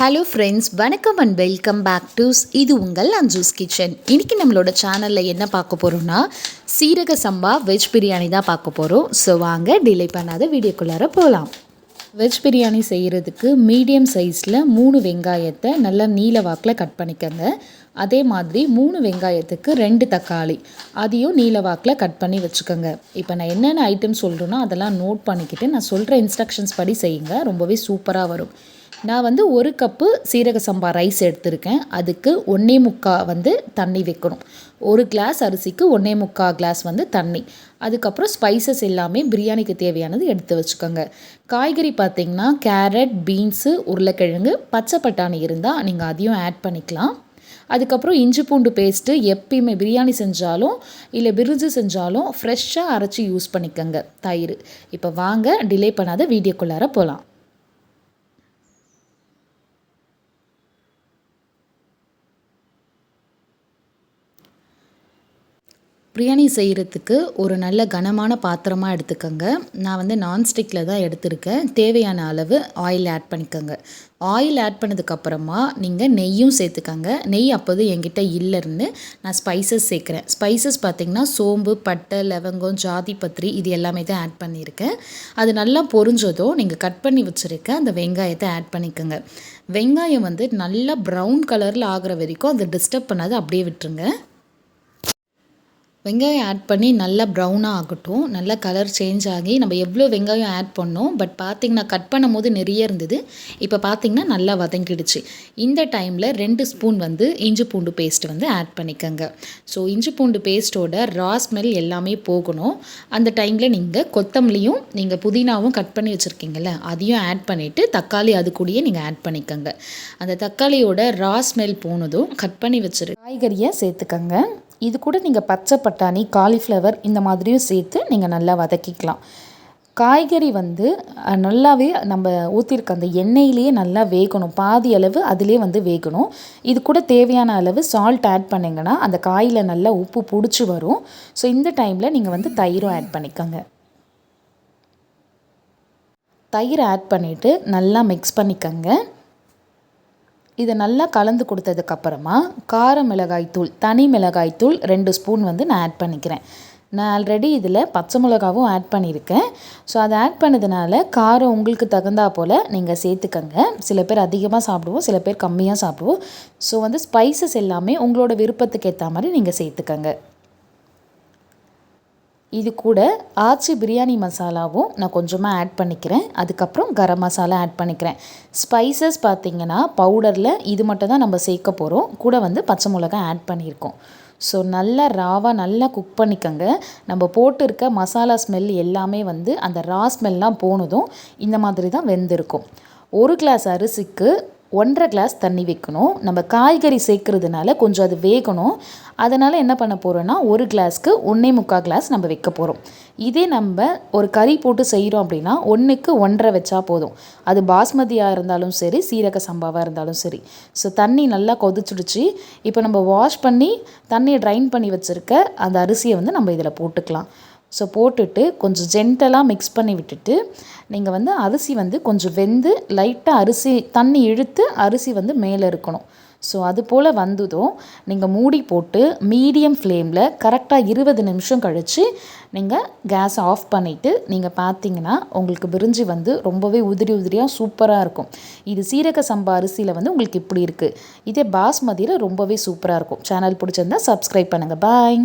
Hello friends வணக்கம் and welcome back to இது உங்கள் அஞ்சூஸ் கிச்சன் இன்றைக்கி நம்மளோட சேனலில் என்ன பார்க்க போகிறோம்னா சீரக சம்பா வெஜ் பிரியாணி தான் பார்க்க போகிறோம் ஸோ வாங்க டிலே பண்ணாத வீடியோக்குள்ளார போகலாம் வெஜ் பிரியாணி செய்கிறதுக்கு மீடியம் சைஸில் மூணு வெங்காயத்தை நல்லா நீல வாக்கில் கட் பண்ணிக்கோங்க. அதே மாதிரி மூணு வெங்காயத்துக்கு ரெண்டு தக்காளி அதையும் நீல வாக்கில் கட் பண்ணி வச்சுக்கோங்க. இப்போ நான் என்னென்ன ஐட்டம் சொல்கிறேனோ அதெல்லாம் நோட் பண்ணிக்கிட்டு நான் சொல்கிற இன்ஸ்ட்ரக்ஷன்ஸ் படி செய்யுங்க. ரொம்பவே சூப்பராக வரும். நான் வந்து ஒரு கப்பு சீரக சம்பா ரைஸ் எடுத்திருக்கேன். அதுக்கு ஒன்றே முக்கா வந்து தண்ணி வைக்கணும். ஒரு கிளாஸ் அரிசிக்கு ஒன்றே முக்கா கிளாஸ் வந்து தண்ணி. அதுக்கப்புறம் ஸ்பைசஸ் எல்லாமே பிரியாணிக்கு தேவையானது எடுத்து வச்சுக்கோங்க. காய்கறி பார்த்திங்கன்னா கேரட் பீன்ஸு உருளைக்கிழங்கு பச்சை பட்டாணி இருந்தால் நீங்கள் அதையும் ஆட் பண்ணிக்கலாம். அதுக்கப்புறம் இஞ்சி பூண்டு பேஸ்ட்டு எப்பயுமே பிரியாணி செஞ்சாலும் இல்லை பிரிஞ்சு செஞ்சாலும் ஃப்ரெஷ்ஷாக அரைச்சி யூஸ் பண்ணிக்கோங்க. தயிர். இப்போ வாங்க டிலே பண்ணாத வீடியோக்குள்ளார போகலாம் பிரியாணி செய்கிறதுக்கு ஒரு நல்ல கனமான பாத்திரமாக எடுத்துக்கோங்க. நான் வந்து நான்ஸ்டிக்கில் தான் எடுத்திருக்கேன். தேவையான அளவு ஆயில் ஆட் பண்ணிக்கோங்க. ஆயில் ஆட் பண்ணதுக்கப்புறமா நீங்கள் நெய்யும் சேர்த்துக்கோங்க. நெய் அப்போது என்கிட்ட இல்லைன்னு நான் ஸ்பைசஸ் சேர்க்குறேன். ஸ்பைசஸ் பார்த்திங்கன்னா சோம்பு பட்டை லவங்கம் ஜாதி பத்திரி இது எல்லாமே தான் ஆட் பண்ணியிருக்கேன். அது நல்லா பொறிஞ்சதும் நீங்கள் கட் பண்ணி வச்சுருக்க அந்த வெங்காயத்தை ஆட் பண்ணிக்கோங்க. வெங்காயம் வந்து நல்லா ப்ரௌன் கலரில் ஆகிற வரைக்கும் அதை டிஸ்டர்ப் பண்ணாது அப்படியே விட்டுருங்க. வெங்காயம் ஆட் பண்ணி நல்லா ப்ரௌனாக ஆகட்டும். நல்லா கலர் சேஞ்ச் ஆகி நம்ம எவ்வளோ வெங்காயம் ஆட் பண்ணோம் பட் பார்த்திங்கன்னா கட் பண்ணும் போது நிறைய இருந்தது. இப்போ பார்த்திங்கன்னா நல்லா வதங்கிடுச்சு. இந்த டைமில் ரெண்டு ஸ்பூன் வந்து இஞ்சி பூண்டு பேஸ்ட் வந்து ஆட் பண்ணிக்கோங்க. ஸோ இஞ்சி பூண்டு பேஸ்ட்டோட ரா ஸ்மெல் எல்லாமே போகணும். அந்த டைமில் நீங்கள் கொத்தமல்லியும் நீங்கள் புதினாவும் கட் பண்ணி வச்சுருக்கீங்கள அதையும் ஆட் பண்ணிவிட்டு தக்காளி அது கூடயே நீங்கள் ஆட் பண்ணிக்கோங்க. அந்த தக்காளியோட ரா ஸ்மெல் போனதும் கட் பண்ணி வச்சுரு காய்கறியை சேர்த்துக்கோங்க. இது கூட நீங்கள் பச்சை பட்டாணி காலிஃப்ளவர் இந்த மாதிரியும் சேர்த்து நீங்கள் நல்லா வதக்கிக்கலாம். காய்கறி வந்து நல்லாவே நம்ம ஊற்றிருக்க அந்த எண்ணெயிலேயே நல்லா வேகணும். பாதி அளவு அதிலே வந்து வேகணும். இது கூட தேவையான அளவு சால்ட் ஆட் பண்ணிங்கன்னா அந்த காயில் நல்லா உப்பு பிடிச்சி வரும். ஸோ இந்த டைமில் நீங்கள் வந்து தயிரும் ஆட் பண்ணிக்கோங்க. தயிர் ஆட் பண்ணிவிட்டு நல்லா மிக்ஸ் பண்ணிக்கோங்க. இதை நல்லா கலந்து கொடுத்ததுக்கப்புறமா கார மிளகாய்த்தூள் தனி மிளகாய்த்தூள் ரெண்டு ஸ்பூன் வந்து நான் ஆட் பண்ணிக்கிறேன். நான் ஆல்ரெடி இதில் பச்சை மிளகாவும் ஆட் பண்ணியிருக்கேன். ஸோ அதை ஆட் பண்ணதுனால காரம் உங்களுக்கு தகுந்தா போல் நீங்கள் சேர்த்துக்கங்க. சில பேர் அதிகமாக சாப்பிடுவோம் சில பேர் கம்மியாக சாப்பிடுவோம். ஸோ வந்து ஸ்பைசஸ் எல்லாமே உங்களோட விருப்பத்துக்கு ஏற்ற மாதிரி நீங்கள் சேர்த்துக்கங்க. இது கூட ஆச்சி பிரியாணி மசாலாவும் நான் கொஞ்சமாக ஆட் பண்ணிக்கிறேன். அதுக்கப்புறம் கரம் மசாலா ஆட் பண்ணிக்கிறேன். ஸ்பைசஸ் பார்த்திங்கன்னா பவுடரில் இது மட்டும் தான் நம்ம சேர்க்க போகிறோம் கூட வந்து பச்சை மிளகா ஆட் பண்ணியிருக்கோம். ஸோ நல்லா ராவாக நல்லா குக் பண்ணிக்கோங்க. நம்ம போட்டிருக்க மசாலா ஸ்மெல் எல்லாமே வந்து அந்த ரா ஸ்மெல்லாம் போனதும் இந்த மாதிரி தான் வெந்திருக்கும். ஒரு கிளாஸ் அரிசிக்கு ஒன்றரை கிளாஸ் தண்ணி வைக்கணும். நம்ம காய்கறி சேர்க்குறதுனால கொஞ்சம் அது வேகணும். அதனால் என்ன பண்ண போகிறோன்னா ஒரு கிளாஸ்க்கு ஒன்றே முக்கால் கிளாஸ் நம்ம வைக்க போகிறோம் இதே நம்ம ஒரு கறி போட்டு செய்கிறோம் அப்படின்னா ஒன்றுக்கு ஒன்றரை வச்சா போதும். அது பாஸ்மதியாக இருந்தாலும் சரி சீரக சம்பாவாக இருந்தாலும் சரி. ஸோ தண்ணி நல்லா கொதிச்சுடுச்சு. இப்போ நம்ம வாஷ் பண்ணி தண்ணியை ட்ரைன் பண்ணி வச்சுருக்க அந்த அரிசியை வந்து நம்ம இதில் போட்டுக்கலாம். ஸோ போட்டுட்டு கொஞ்சம் ஜென்டலாக மிக்ஸ் பண்ணி விட்டுட்டு நீங்கள் வந்து அரிசி வந்து கொஞ்சம் வெந்து லைட்டாக அரிசி தண்ணி இழுத்து அரிசி வந்து மேலே இருக்கணும். ஸோ அது போல் வந்ததும் நீங்கள் மூடி போட்டு மீடியம் ஃப்ளேமில் கரெக்டாக இருபது நிமிஷம் கழித்து நீங்கள் கேஸ் ஆஃப் பண்ணிவிட்டு நீங்கள் பார்த்தீங்கன்னா உங்களுக்கு பிரிஞ்சி வந்து ரொம்பவே உதிரி உதிரியாக சூப்பராக இருக்கும். இது சீரக சம்பா அரிசியில் வந்து உங்களுக்கு இப்படி இருக்குது இதே பாஸ்மதியில் ரொம்பவே சூப்பராக இருக்கும். சேனல் பிடிச்சிருந்தா சப்ஸ்கிரைப் பண்ணுங்கள் பாய்